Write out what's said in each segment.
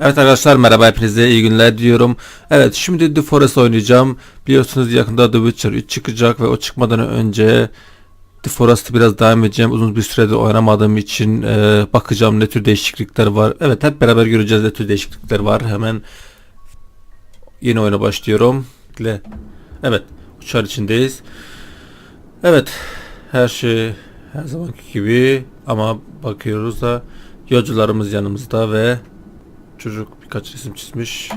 Evet arkadaşlar merhaba hepinize iyi günler diyorum. Evet şimdi The Forest oynayacağım. Biliyorsunuz yakında The Witcher 3 çıkacak ve o çıkmadan önce The Forest'ı biraz devam edeceğim. Uzun bir süredir oynamadığım için e, bakacağım ne tür değişiklikler var. Evet hep beraber göreceğiz ne tür değişiklikler var. Hemen yeni oyuna başlıyorum. Evet uçar içindeyiz. Evet her şey her zamanki gibi ama bakıyoruz da yolcularımız yanımızda ve Çocuk birkaç resim çizmiş.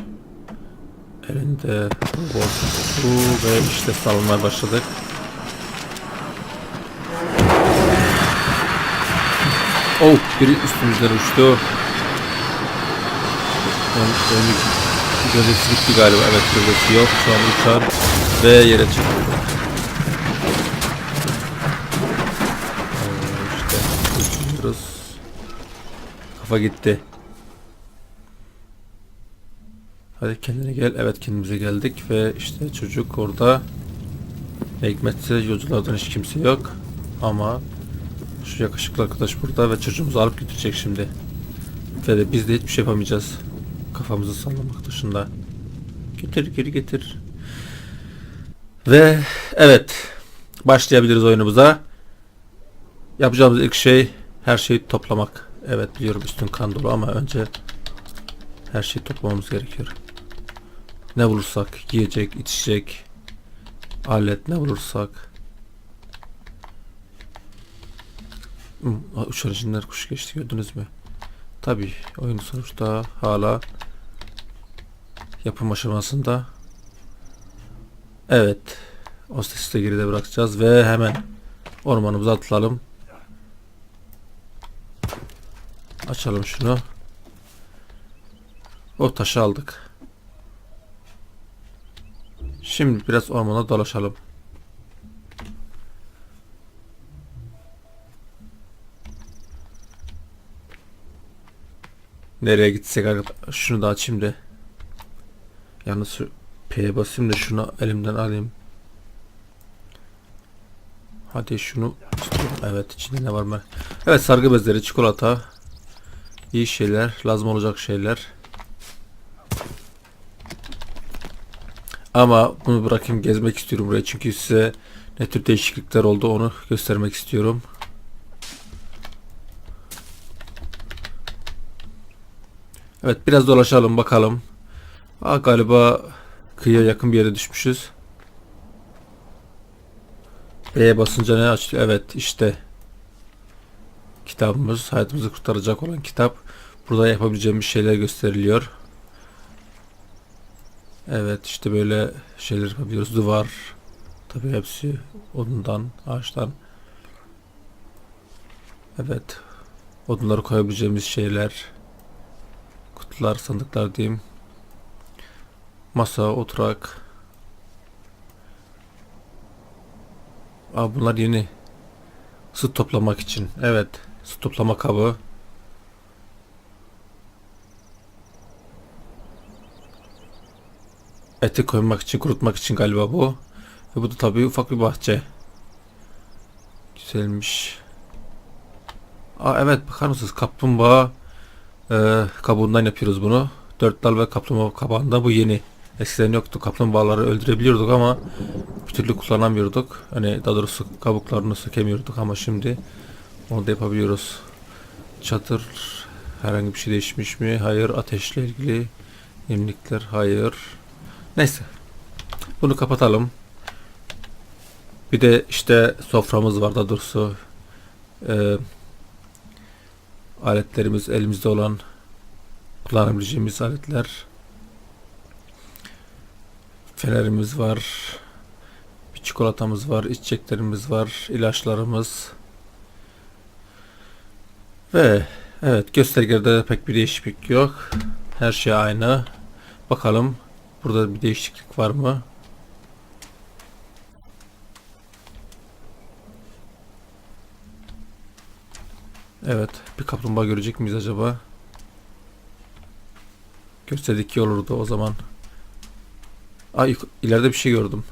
Elinde borsası ve işte salınmaya başladık. Oh biri üstümüzden uçtu. Ön, önlük bitti galiba. Evet gövdesi yok. Şu an uçar ve yere çıktı. Ee, işte uçuyoruz. Kafa gitti. Hadi kendine gel. Evet kendimize geldik ve işte çocuk orada. Hikmetse yolculardan hiç kimse yok. Ama şu yakışıklı arkadaş burada ve çocuğumuzu alıp götürecek şimdi. Ve de biz de hiçbir şey yapamayacağız. Kafamızı sallamak dışında. Getir geri getir. Ve evet başlayabiliriz oyunumuza. Yapacağımız ilk şey her şeyi toplamak. Evet biliyorum üstün kan dolu ama önce her şeyi toplamamız gerekiyor. Ne bulursak yiyecek, içecek, alet ne bulursak. Hmm, uçan içinden kuş geçti gördünüz mü? Tabi oyun sonuçta hala yapım aşamasında. Evet. O sesi de geride bırakacağız ve hemen ormanımıza atılalım. Açalım şunu. O taşı aldık. Şimdi biraz ormana dolaşalım. Nereye gitsek şunu da açayım da. Yalnız P'ye basayım da şunu elimden alayım. Hadi şunu istiyorum. Evet içinde ne var mı? Evet sargı bezleri, çikolata. İyi şeyler, lazım olacak şeyler. Ama bunu bırakayım gezmek istiyorum buraya çünkü size ne tür değişiklikler oldu onu göstermek istiyorum. Evet biraz dolaşalım bakalım. Aa, galiba kıyıya yakın bir yere düşmüşüz. B'ye basınca ne açılıyor? Evet işte kitabımız hayatımızı kurtaracak olan kitap. Burada yapabileceğimiz şeyler gösteriliyor. Evet işte böyle şeyler yapabiliyoruz. Duvar. Tabii hepsi odundan, ağaçtan. Evet. Odunları koyabileceğimiz şeyler. Kutular, sandıklar diyeyim. Masa, oturak. Aa, bunlar yeni. Su toplamak için. Evet. Su toplama kabı. Eti koymak için, kurutmak için galiba bu. Ve bu da tabii ufak bir bahçe. Güzelmiş. Aa evet bakar mısınız? Kaplumbağa e, kabuğundan yapıyoruz bunu. Dört dal ve kaplumbağa kabağında bu yeni. Eskiden yoktu. Kaplumbağaları öldürebiliyorduk ama bir türlü kullanamıyorduk. Hani daha doğrusu kabuklarını sökemiyorduk ama şimdi onu da yapabiliyoruz. Çatır herhangi bir şey değişmiş mi? Hayır. Ateşle ilgili yenilikler hayır. Neyse. Bunu kapatalım. Bir de işte soframız var da doğrusu. Ee, aletlerimiz elimizde olan kullanabileceğimiz aletler. Fenerimiz var. Bir çikolatamız var. içeceklerimiz var. ilaçlarımız. Ve evet göstergede pek bir değişiklik yok. Her şey aynı. Bakalım Burada bir değişiklik var mı? Evet. Bir kaplumbağa görecek miyiz acaba? Görseydik iyi olurdu o zaman. Ay ileride bir şey gördüm.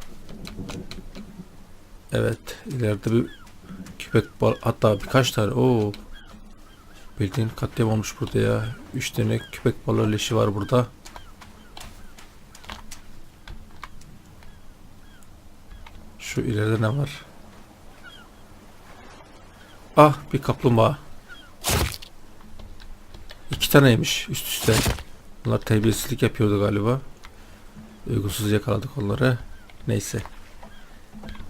Evet. ileride bir köpek bal hatta birkaç tane. Oo. Bildiğin katliam olmuş burada ya. 3 tane köpek balığı leşi var burada. Şu ileride ne var? Ah bir kaplumbağa. İki taneymiş üst üste. Bunlar terbiyesizlik yapıyordu galiba. Uygunsuz yakaladık onları. Neyse.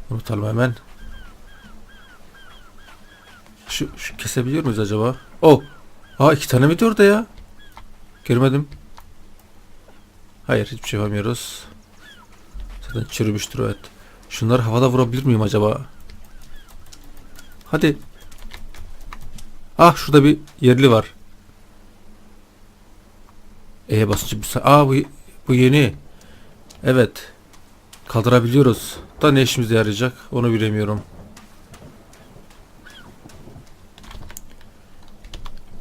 Unutalım hemen. Şu, şu kesebiliyor muyuz acaba? Oh! Aa iki tane mi orada ya? Görmedim. Hayır hiçbir şey yapamıyoruz. Zaten çürümüştür evet. Şunları havada vurabilir miyim acaba? Hadi. Ah şurada bir yerli var. E'ye basınca bir Aa bu, bu yeni. Evet. Kaldırabiliyoruz. Da ne işimize yarayacak onu bilemiyorum.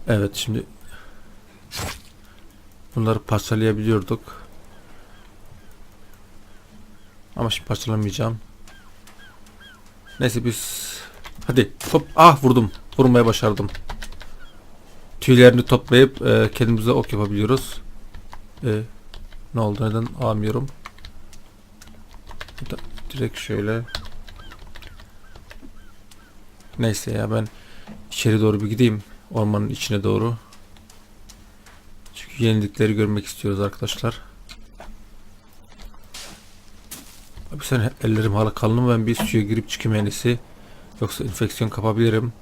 Evet şimdi bunları parçalayabiliyorduk. Ama şimdi parçalamayacağım. Neyse biz hadi hop ah vurdum. Vurmaya başardım. Tüylerini toplayıp e, kendimize ok yapabiliyoruz. E, ne oldu neden da Direkt şöyle. Neyse ya ben içeri doğru bir gideyim. Ormanın içine doğru. Çünkü yenilikleri görmek istiyoruz arkadaşlar. Abi sen ellerim hala kalın? Ben bir suya girip çıkayım. Yoksa enfeksiyon kapabilirim.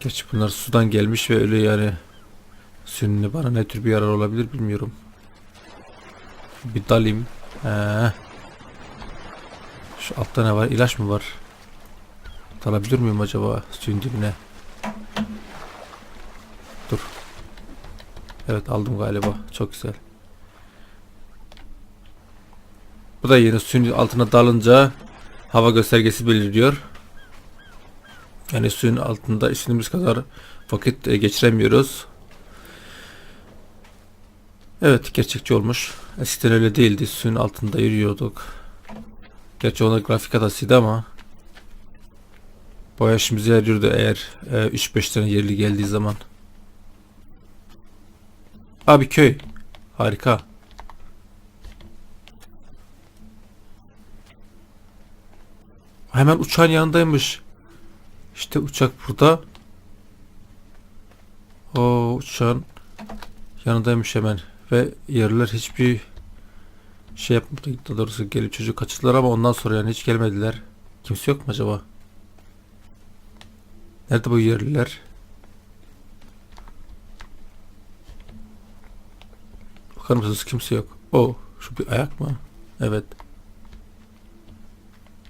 Gerçi bunlar sudan gelmiş ve öyle yani sünni bana ne tür bir yarar olabilir bilmiyorum. Bir dalayım. He. Şu altta ne var? İlaç mı var? Dalabilir miyim acaba suyun dibine? Dur. Evet aldım galiba. Çok güzel. Bu da yeni suyun altına dalınca hava göstergesi belirliyor. Yani suyun altında istediğimiz kadar vakit e, geçiremiyoruz. Evet gerçekçi olmuş. Eskiden öyle değildi. Suyun altında yürüyorduk. Gerçi ona grafik hatasıydı ama Boya işimize yarıyordu eğer e, 3-5 tane yerli geldiği zaman. Abi köy. Harika. Hemen uçağın yanındaymış. İşte uçak burada. O uçağın yanındaymış hemen. Ve yerliler hiçbir şey yapmadı. Daha doğrusu gelip çocuk kaçırdılar ama ondan sonra yani hiç gelmediler. Kimse yok mu acaba? Nerede bu yerliler? Bakar mısınız kimse yok. O şu bir ayak mı? Evet.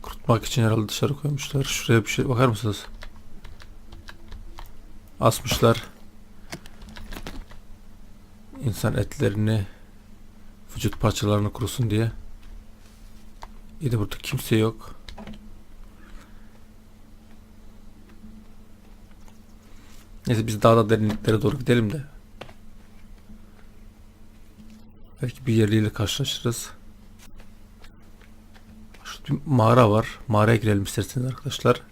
Kurutmak için herhalde dışarı koymuşlar. Şuraya bir şey bakar mısınız? Asmışlar. İnsan etlerini vücut parçalarını kurusun diye. İyi de burada kimse yok. Neyse biz daha da derinliklere doğru gidelim de. Belki bir yerliyle karşılaşırız. Şurada bir mağara var. Mağaraya girelim isterseniz arkadaşlar.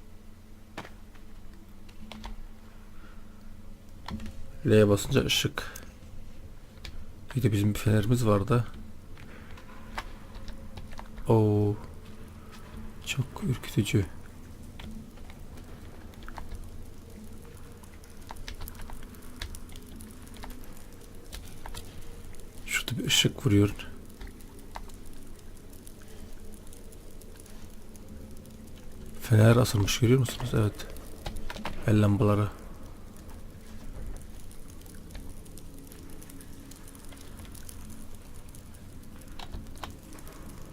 L'ye basınca ışık. Bir de bizim bir fenerimiz vardı. Oo. Çok ürkütücü. Şurada bir ışık vuruyor. Fener asılmış görüyor musunuz? Evet. El lambaları.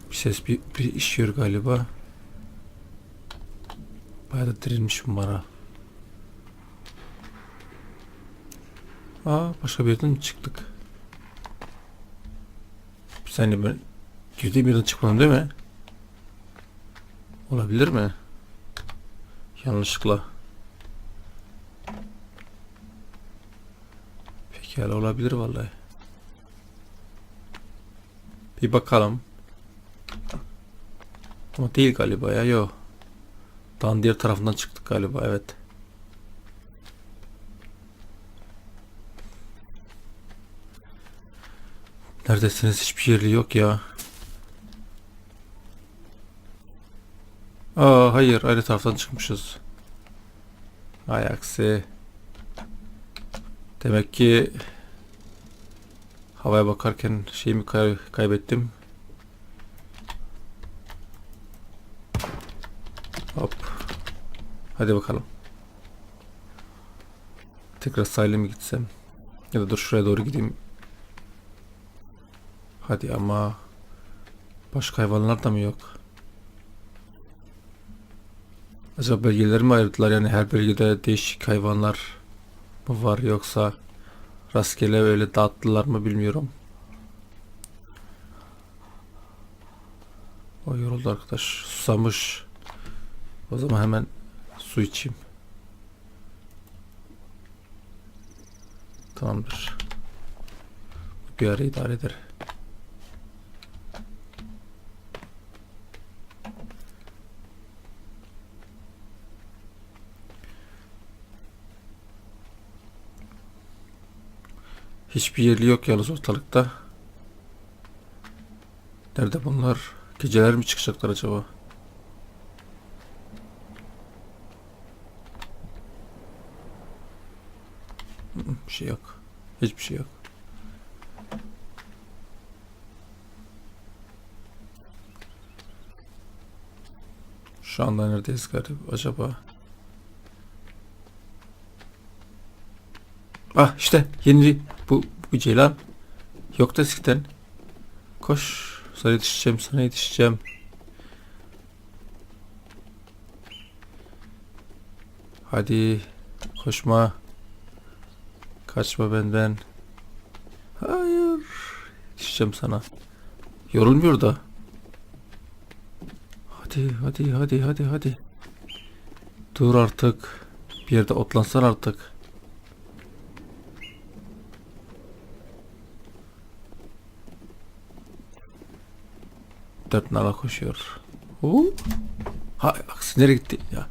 Bir ses bir, bir işiyor galiba. Bayağı da dirilmiş bu mara. Aa başka bir yerden çıktık. Saniye ben girdiğim yerden çıkmadım değil mi? Olabilir mi? Yanlışlıkla. Pekala olabilir vallahi. Bir bakalım. Ama değil galiba ya yok. Dağın tarafından çıktık galiba evet. Neredesiniz? Hiçbir yerli yok ya. Aa hayır aynı taraftan çıkmışız. Ay aksi. Demek ki havaya bakarken şeyimi kay- kaybettim. Hop. Hadi bakalım. Tekrar sahile mi gitsem? Ya da dur şuraya doğru gideyim. Hadi ama başka hayvanlar da mı yok? Acaba bölgeleri mi ayırdılar? Yani her bölgede değişik hayvanlar mı var yoksa rastgele öyle dağıttılar mı bilmiyorum. O yoruldu arkadaş. Susamış. O zaman hemen su içeyim. Tamamdır. Bir ara idare eder. Hiçbir yerli yok yalnız ortalıkta. Nerede bunlar? Geceler mi çıkacaklar acaba? Hı, Bir şey yok. Hiçbir şey yok. Şu anda neredeyiz galiba acaba? Ah işte yeni bu, bu ceylan. Yok da eskiden. Koş. Sana yetişeceğim sana yetişeceğim. Hadi koşma. Kaçma benden. Hayır. Yetişeceğim sana. Yorulmuyor da. Hadi hadi hadi hadi hadi. Dur artık. Bir yerde otlansan artık. Dört nala koşuyor. Huu. Ha aksi nereye gitti ya?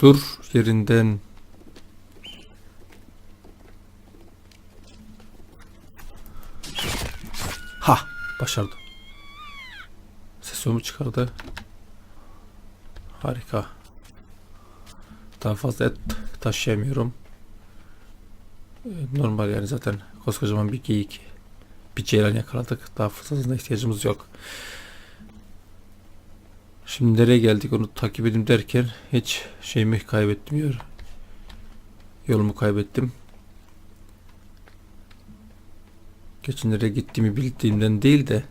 Dur yerinden. Ha başardı. Sesimi çıkardı. Harika. Daha fazla et taşıyamıyorum. Ee, Normal yani zaten koskocaman bir geyik. Bir ceylan yakaladık. Daha fazlasına ihtiyacımız yok. Şimdi nereye geldik onu takip edeyim derken hiç şeyimi kaybettim. Yolumu kaybettim. Geçen nereye gittiğimi bildiğimden değil de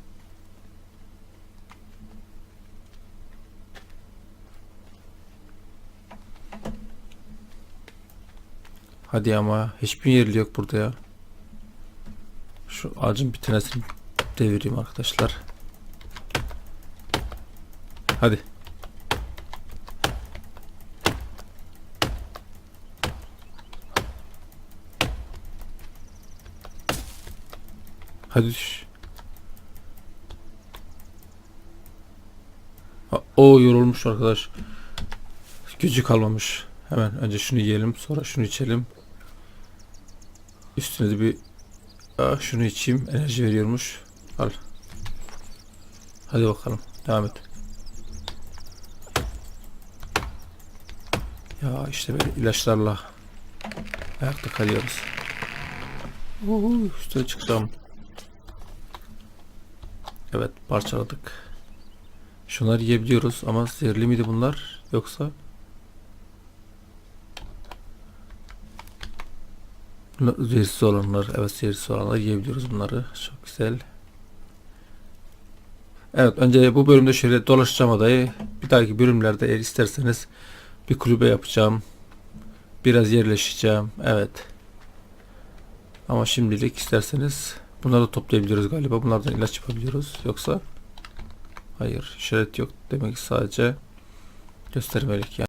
Hadi ama hiçbir yerli yok burada ya. Şu ağacın bir tanesini devireyim arkadaşlar. Hadi. Hadi düş. O yorulmuş arkadaş. Gücü kalmamış. Hemen önce şunu yiyelim sonra şunu içelim. Üstüne de bir ah, şunu içeyim enerji veriyormuş. Al. Hadi bakalım devam et. Ya işte böyle ilaçlarla ayakta kalıyoruz. Uhu, üstüne çıkacağım. Evet parçaladık. Şunları yiyebiliyoruz ama zehirli miydi bunlar yoksa? Zehirsiz olanlar, evet zehirsiz olanlar yiyebiliyoruz bunları. Çok güzel. Evet önce bu bölümde şöyle dolaşacağım adayı. Bir dahaki bölümlerde eğer isterseniz bir kulübe yapacağım. Biraz yerleşeceğim. Evet. Ama şimdilik isterseniz bunları da toplayabiliyoruz galiba. Bunlardan ilaç yapabiliyoruz. Yoksa hayır işaret yok. Demek sadece göstermelik yani.